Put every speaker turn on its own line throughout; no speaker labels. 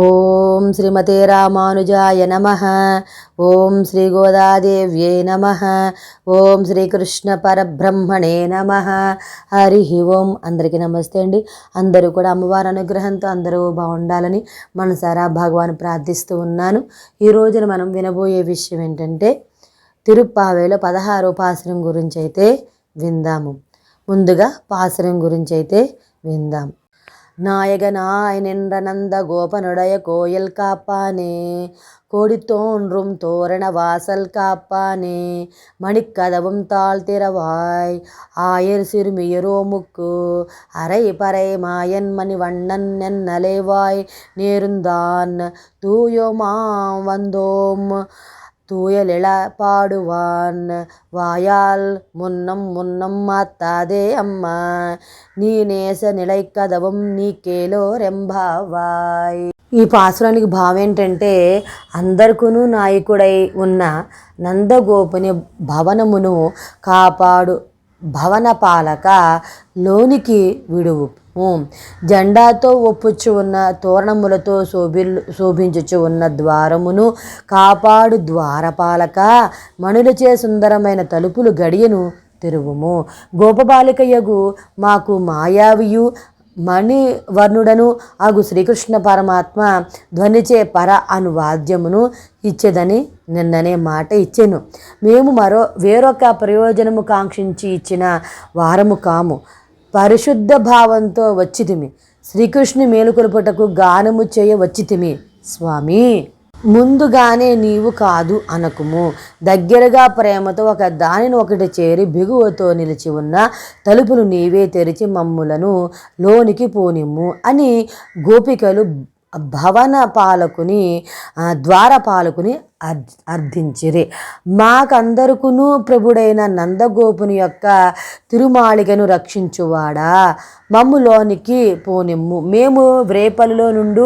ఓం శ్రీమతే రామానుజాయ నమ. ఓం శ్రీ గోదాదేవ్యే నమ. ఓం శ్రీకృష్ణ పరబ్రహ్మణే నమ. హరి ఓం. అందరికీ నమస్తే అండి. అందరూ కూడా అమ్మవారి అనుగ్రహంతో అందరూ బాగుండాలని మనసారా భగవాన్ ప్రార్థిస్తూ ఉన్నాను. ఈ రోజున మనం వినబోయే విషయం ఏంటంటే తిరుప్పావేలో పదహారో పాసురం గురించి అయితే విందాము. ముందుగా పాసురం గురించి అయితే విందాము நாயகனாய் நின்ற நந்த கோபனுடைய கோயில் காப்பானே. கொடி தோன்றும் தோரண வாசல் காப்பானே. மணிக்கதவும் தாழ்த்திரவாய் ஆயர் சிறுமியரோ முக்கு அரை பறை மாயன் மணி வண்ணன் நென்னலைவாய் நேருந்தான் தூயோமாம் வந்தோம். தூயலிள பாடுவான் வாயால் முன்னம் முன்னம் மாத்தாதே அம்மா నీ నేస నిలైకదవం నీకేలో రెంబావాయ్ ఈ పాసురానికి భావం ఏంటంటే అందరికూను నాయకుడై ఉన్న నందగోపుని భవనమును కాపాడు భవన పాలక లోనికి విడువు జెండాతో ఒప్పుచ్చు ఉన్న తోరణములతో శోభిల్ శోభించుచు ఉన్న ద్వారమును కాపాడు ద్వారపాలక. మణులచే సుందరమైన తలుపులు గడియను తెరువుము. గోపబాలికయగు మాకు మాయావియు. మణివర్ణుడను ఆగు శ్రీకృష్ణ పరమాత్మ ధ్వనిచే పర అను వాద్యమును ఇచ్చేదని నిన్ననే మాట ఇచ్చాను. మేము మరో వేరొక ప్రయోజనము కాంక్షించి ఇచ్చిన వారము కాము. పరిశుద్ధ భావంతో వచ్చితిమి. శ్రీకృష్ణు మేలుకొలుపుటకు గానము చేయ వచ్చితిమి స్వామి. ముందుగానే నీవు కాదు అనకుము. దగ్గరగా ప్రేమతో ఒక దానిని ఒకటి చేరి బిగువతో నిలిచి ఉన్న తలుపులు నీవే తెరిచి మమ్ములను లోనికి పోనిమ్ము అని గోపికలు భవన పాలకుని ద్వారపాలకుని అర్థించిరి. మాకందరుకును ప్రభుడైన నందగోపుని యొక్క తిరుమాళికను రక్షించువాడా? మమ్ములోనికి పోనిమ్ము. మేము వ్రేపల్లిలో నుండి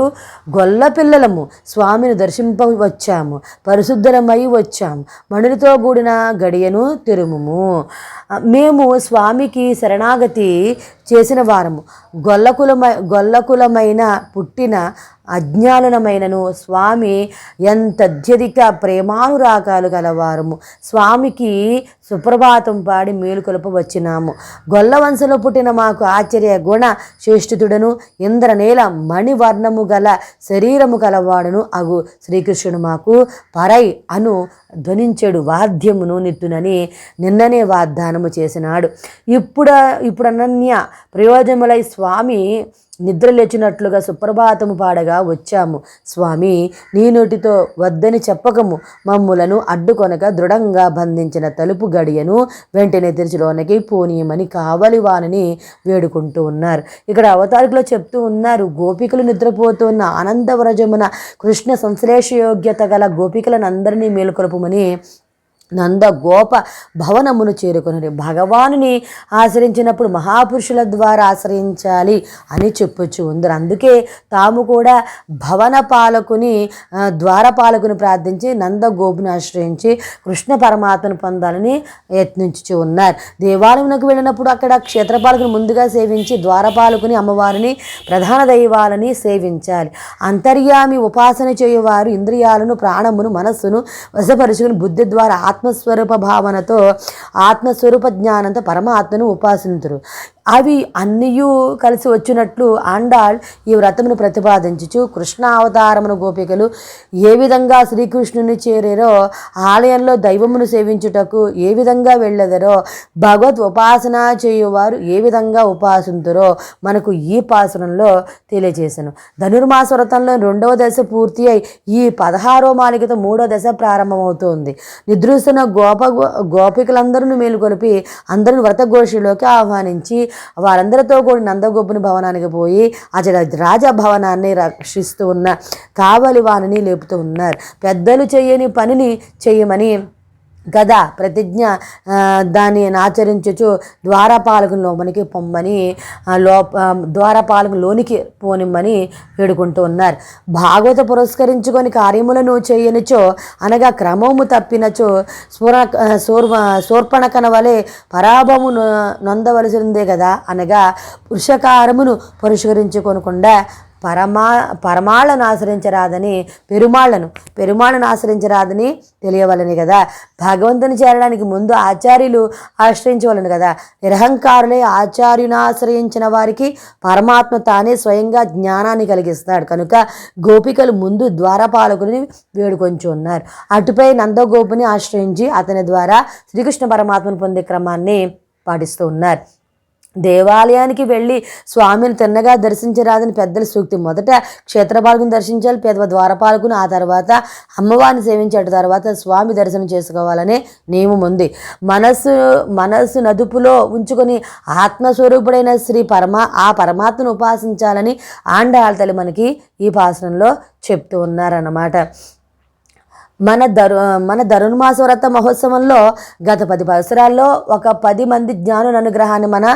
గొల్ల పిల్లలము. స్వామిని దర్శింప వచ్చాము. పరిశుద్ధరమై వచ్చాము. మణులతో కూడిన గడియను తిరుముము. మేము స్వామికి శరణాగతి చేసిన వారము. గొల్లకులమై గొల్లకులమైన పుట్టిన అజ్ఞానులమైనను స్వామి ఎంత అత్యధిక ప్రేమానురాగాలు గలవారము. స్వామికి సుప్రభాతం పాడి మేలుకొలుపు వచ్చినాము గొల్లవంశలో పుట్టిన మాకు ఆశ్చర్య గుణ శ్రేష్ఠుతుడను ఇంద్రనేల మణివర్ణము గల శరీరము గలవాడును అగు శ్రీకృష్ణుడు మాకు పరై అను ధ్వనించెడు వాద్యమును నిత్తునని నిన్ననే వాగ్దానము చేసినాడు. ఇప్పుడు ఇప్పుడు అనన్య ప్రయోజనములై స్వామి నిద్ర లేచినట్లుగా సుప్రభాతము పాడగా వచ్చాము. స్వామి నీ నోటితో వద్దని చెప్పకము. మమ్ములను అడ్డుకొనక దృఢంగా బంధించిన తలుపు గడియను వెంటనే తెరిచిలోనికి పోనీయమని కావలి వానని వేడుకుంటూ ఉన్నారు. ఇక్కడ అవతారికలో చెప్తూ ఉన్నారు గోపికలు నిద్రపోతున్న ఆనందవరజమున కృష్ణ సంశ్లేష యోగ్యత గల గోపికలను అందరినీ మేలుకొలుపమని నందగోప భవనమును చేరుకుని భగవానుని ఆశ్రయించినప్పుడు మహాపురుషుల ద్వారా ఆశ్రయించాలి అని చెప్పొచ్చు ఉందరు. అందుకే తాము కూడా భవన పాలకుని ద్వారపాలకుని ప్రార్థించి నందగోపుని ఆశ్రయించి కృష్ణ పరమాత్మను పొందాలని యత్నించుచు ఉన్నారు. దేవాలయంలోకి వెళ్ళినప్పుడు అక్కడ క్షేత్రపాలకుని ముందుగా సేవించి ద్వారపాలకుని అమ్మవారిని ప్రధాన దైవాలని సేవించాలి. అంతర్యామి ఉపాసన చేయువారు ఇంద్రియాలను ప్రాణమును మనస్సును వశపరుచుకుని బుద్ధి ద్వారా ఆత్మస్వరూప భావనతో ఆత్మస్వరూప జ్ఞానంతో పరమాత్మను ఉపాసింతురు. అవి అన్నయూ కలిసి వచ్చినట్లు ఆండాళ్ ఈ వ్రతమును ప్రతిపాదించుచు కృష్ణ అవతారమును గోపికలు ఏ విధంగా శ్రీకృష్ణుని చేరారో ఆలయంలో దైవమును సేవించుటకు ఏ విధంగా వెళ్ళదరో భగవద్ ఉపాసన చేయువారు ఏ విధంగా ఉపాసింతురో మనకు ఈ పాసనంలో తెలియజేశాను ధనుర్మాస వ్రతంలో రెండవ దశ పూర్తి అయి ఈ పదహారో మాలికతో మూడో దశ ప్రారంభమవుతోంది. నిద్రిస్తున్న గోప గోపికలందరూ మేలుకొలిపి అందరిని వ్రతఘోషిలోకి ఆహ్వానించి వారందరితో కూడా నందగోపుని భవనానికి పోయి అక్కడ రాజభవనాన్ని రక్షిస్తూ ఉన్న కావలి వాణిని లేపుతూ ఉన్నారు. పెద్దలు చేయని పనిని చేయమని గదా ప్రతిజ్ఞ దాన్ని ఆచరించచ్చు ద్వారపాలకుని లోపలికి పొమ్మని లోప ద్వారపాలకుని లోనికి పోనిమ్మని వేడుకుంటూ ఉన్నారు. భాగవత పురస్కరించుకొని కార్యములను చేయనిచో అనగా క్రమము తప్పినచో స్ఫుర సోర్వ సోర్పణకన వలె పరాభము నొందవలసిందే కదా అనగా పురుషకారమును పురస్కరించుకొనకుండా పరమా పరమాళ్ళను ఆశ్రయించరాదని పెరుమాళ్ళను పెరుమాళ్ళను ఆశ్రయించరాదని తెలియవలని కదా. భగవంతుని చేరడానికి ముందు ఆచార్యులు ఆశ్రయించవలను కదా. నిరహంకారులే ఆచార్యుని ఆశ్రయించిన వారికి పరమాత్మ తానే స్వయంగా జ్ఞానాన్ని కలిగిస్తాడు. కనుక గోపికలు ముందు ద్వారపాలకుని వేడుకొంచు ఉన్నారు. అటుపై నందగోపుని ఆశ్రయించి అతని ద్వారా శ్రీకృష్ణ పరమాత్మను పొందే క్రమాన్ని పాటిస్తూ ఉన్నారు. దేవాలయానికి వెళ్ళి స్వామిని తిన్నగా దర్శించరాదని పెద్దల సూక్తి. మొదట క్షేత్రపాలకుని దర్శించాలి పెద్ద ద్వారపాలకుని ఆ తర్వాత అమ్మవారిని సేవించేట తర్వాత స్వామి దర్శనం చేసుకోవాలనే నియమం ఉంది. మనస్సు మనస్సు నదుపులో ఉంచుకొని ఆత్మస్వరూపుడైన శ్రీ పరమా ఆ పరమాత్మను ఉపాసించాలని ఆండాళ్ళ తల్లి మనకి ఈ పాసనంలో చెప్తూ ఉన్నారన్నమాట. మన దరు మన ధనుర్మాస మహోత్సవంలో గత పది సంవత్సరాల్లో ఒక పది మంది జ్ఞానుల అనుగ్రహాన్ని మన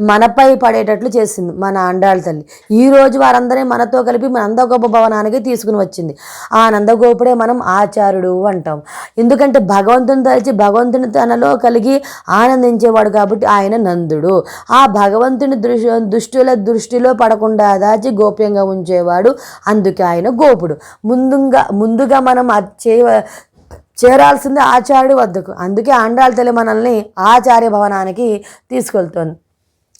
మనపై పడేటట్లు చేసింది మన అండాళ్ళ తల్లి. ఈ రోజు వారందరినీ మనతో కలిపి మన నందగోప భవనానికి తీసుకుని వచ్చింది. ఆ నందగోపుడే మనం ఆచార్యుడు అంటాం. ఎందుకంటే భగవంతుని తలిచి భగవంతుని తనలో కలిగి ఆనందించేవాడు కాబట్టి ఆయన నందుడు. ఆ భగవంతుని దృష్టి దుష్టుల దృష్టిలో పడకుండా దాచి గోప్యంగా ఉంచేవాడు. అందుకే ఆయన గోపుడు. ముందుగా ముందుగా మనం అది చేయ చేరాల్సింది ఆచార్యుడి వద్దకు. అందుకే ఆండాళ్ళ తల్లి మనల్ని ఆచార్య భవనానికి తీసుకెళ్తుంది.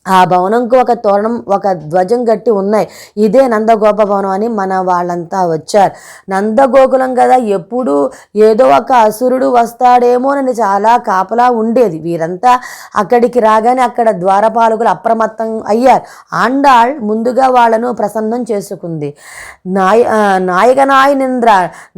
ఆ భవనంకు ఒక తోరణం ఒక ధ్వజం గట్టి ఉన్నాయి. ఇదే నందగోప భవనం అని మన వాళ్ళంతా వచ్చారు. నందగోకులం కదా ఎప్పుడు ఏదో ఒక అసురుడు వస్తాడేమోనని చాలా కాపలా ఉండేది. వీరంతా అక్కడికి రాగానే అక్కడ ద్వారపాలకులు అప్రమత్తం అయ్యారు. ఆండాళ్ ముందుగా వాళ్ళను ప్రసన్నం చేసుకుంది. నాయ నాయక నాయనింద్ర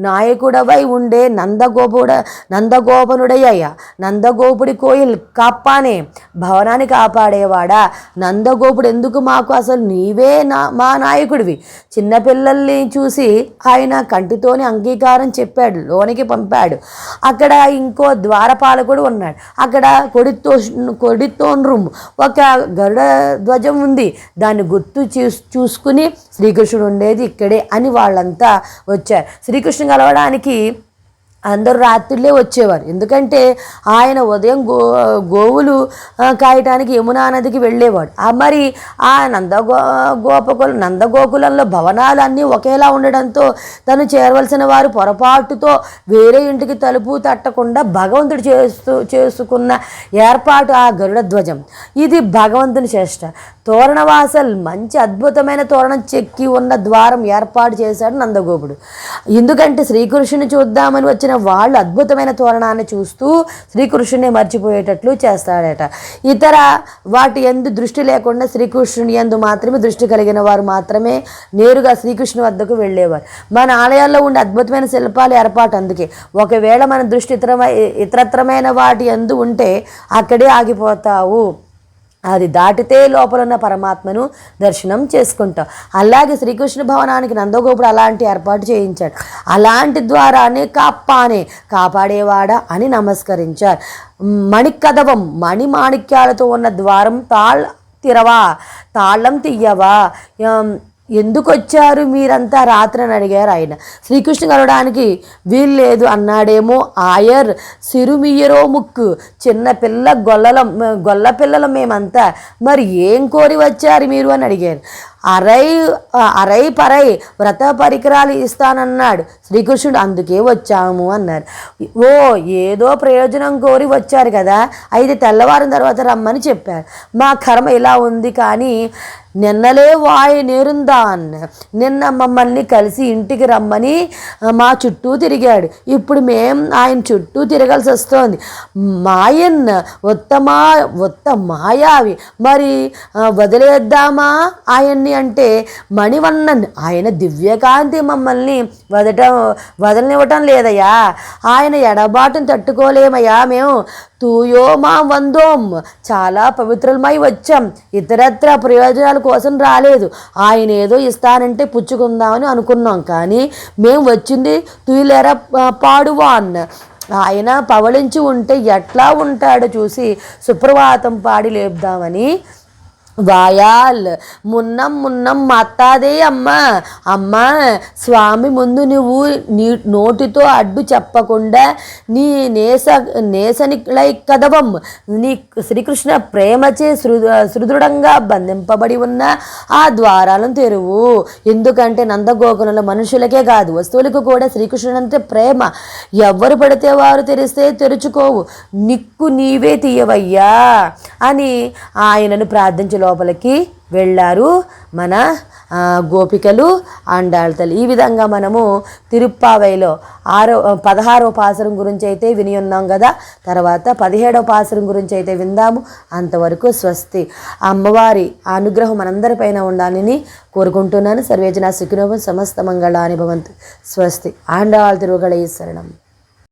నాయకుడవై ఉండే నందగోపుడ నందగోపనుడయ్యా నందగోపుడి కోయిల్ కాపానే భవనాన్ని కాపాడేవాడా? నందగోపుడు ఎందుకు మాకు అసలు నీవే నా మా నాయకుడివి? చిన్నపిల్లల్ని చూసి ఆయన కంటితోని అంగీకారం చెప్పాడు లోనికి పంపాడు. అక్కడ ఇంకో ద్వారపాలకుడు ఉన్నాడు. అక్కడ కొడితో కొడితోన్రూమ్ ఒక గరుడ ధ్వజం ఉంది. దాన్ని గుర్తు చూ చూసుకుని శ్రీకృష్ణుడు ఉండేది ఇక్కడే అని వాళ్ళంతా వచ్చారు. శ్రీకృష్ణుని కలవడానికి అందరూ రాత్రులే వచ్చేవారు. ఎందుకంటే ఆయన ఉదయం గో గోవులు కాయటానికి యమునా నదికి వెళ్ళేవాడు. ఆ మరి ఆ నందగో గోపకుల నందగోకులంలో భవనాలు అన్నీ ఒకేలా ఉండడంతో తను చేరవలసిన వారు పొరపాటుతో వేరే ఇంటికి తలుపు తట్టకుండా భగవంతుడు చేస్తూ చేసుకున్న ఏర్పాటు ఆ గరుడ ధ్వజం. ఇది భగవంతుని చేష్ట. తోరణవాసల్ మంచి అద్భుతమైన తోరణం చెక్కి ఉన్న ద్వారం ఏర్పాటు చేశాడు నందగోపుడు. ఎందుకంటే శ్రీకృష్ణుని చూద్దామని వచ్చిన వాళ్ళు అద్భుతమైన తోరణాన్ని చూస్తూ శ్రీకృష్ణుని మర్చిపోయేటట్లు చేస్తాడట. ఇతర వాటి ఎందు దృష్టి లేకుండా శ్రీకృష్ణుని ఎందు మాత్రమే దృష్టి కలిగిన వారు మాత్రమే నేరుగా శ్రీకృష్ణు వద్దకు వెళ్ళేవారు. మన ఆలయాల్లో ఉండే అద్భుతమైన శిల్పాలు ఏర్పాటు అందుకే. ఒకవేళ మన దృష్టి ఇతర ఇతరత్రమైన వాటి ఎందు ఉంటే అక్కడే ఆగిపోతావు. అది దాటితే లోపల ఉన్న పరమాత్మను దర్శనం చేసుకుంటాం. అలాగే శ్రీకృష్ణ భవనానికి నందగోపుడు అలాంటి ఏర్పాటు చేయించాడు. అలాంటి ద్వారాన్ని కాపానే కాపాడేవాడా అని నమస్కరించారు. మణికదవం మణి మాణిక్యాలతో ఉన్న ద్వారం తాళ్ తిరవా తాళం తీయవా ఎందుకు వచ్చారు మీరంతా? రాత్రి అని అడిగారు ఆయన. శ్రీకృష్ణ కలవడానికి వీలు లేదు అన్నాడేమో ఆయర్. సిరుమియరో ముక్కు. చిన్న పిల్ల గొల్లల గొల్ల పిల్లల మేమంతా. మరి ఏం కోరి వచ్చారు మీరు అని అడిగారు అరై అరై పరై వ్రత పరికరాలు ఇస్తానన్నాడు శ్రీకృష్ణుడు. అందుకే వచ్చాము అన్నారు. ఓ ఏదో ప్రయోజనం కోరి వచ్చారు కదా. అయితే తెల్లవారిన తర్వాత రమ్మని చెప్పారు. మా కర్మ ఇలా ఉంది కానీ నిన్నలే వాయి నేరుందా నిన్న మమ్మల్ని కలిసి ఇంటికి రమ్మని మా చుట్టూ తిరిగాడు. ఇప్పుడు మేం ఆయన చుట్టూ తిరగాల్సి వస్తోంది. మాయన్ ఉత్తమా ఉత్త మాయావి. మరి వదిలేద్దామా ఆయన్ని అంటే? మణివన్నన్ ఆయన దివ్యకాంతి మమ్మల్ని వదటం వదలనివ్వటం లేదయ్యా. ఆయన ఎడబాటును తట్టుకోలేమయ్యా మేము. తూయో మా వందోం. చాలా పవిత్రులమై వచ్చాం. ఇతరత్ర ప్రయోజనాలు కోసం రాలేదు. ఆయన ఏదో ఇస్తానంటే పుచ్చుకుందామని అనుకున్నాం. కానీ మేము వచ్చింది తుయిలేరా పాడువా అన్న ఆయన పవళించి ఉంటే ఎట్లా ఉంటాడో చూసి సుప్రభాతం పాడి లేపుదామని వాయాల్. మున్నం మున్నం మత్తాదే అమ్మ. అమ్మ స్వామి ముందు నువ్వు నీ నోటితో అడ్డు చెప్పకుండా నీ నేస నేసనిలై కదవం నీ శ్రీకృష్ణ ప్రేమచే సృ సుదృఢంగా బంధింపబడి ఉన్న ఆ ద్వారాలను తెరువు. ఎందుకంటే నందగోకులంలో మనుషులకే కాదు వస్తువులకు కూడా శ్రీకృష్ణుడు ప్రేమ. ఎవరు పడితే వారు తెరిస్తే తెరుచుకోవు. నిక్కు నీవే తీయవయ్యా అని ఆయనను ప్రార్థించలో లోపలికి వెళ్ళారు మన గోపికలు అండాళ్ళ ఈ విధంగా మనము తిరుప్పావైలో ఆరో పదహారో పాసరం గురించి అయితే విని ఉన్నాం కదా. తర్వాత పదిహేడో పాసరం గురించి అయితే విందాము. అంతవరకు స్వస్తి. అమ్మవారి అనుగ్రహం మనందరిపైన ఉండాలని కోరుకుంటున్నాను. సర్వేజన సుఖినోభం సమస్త మంగళాని భవంతు స్వస్తి. ఆండాళ్ తిరుగళ శరణం.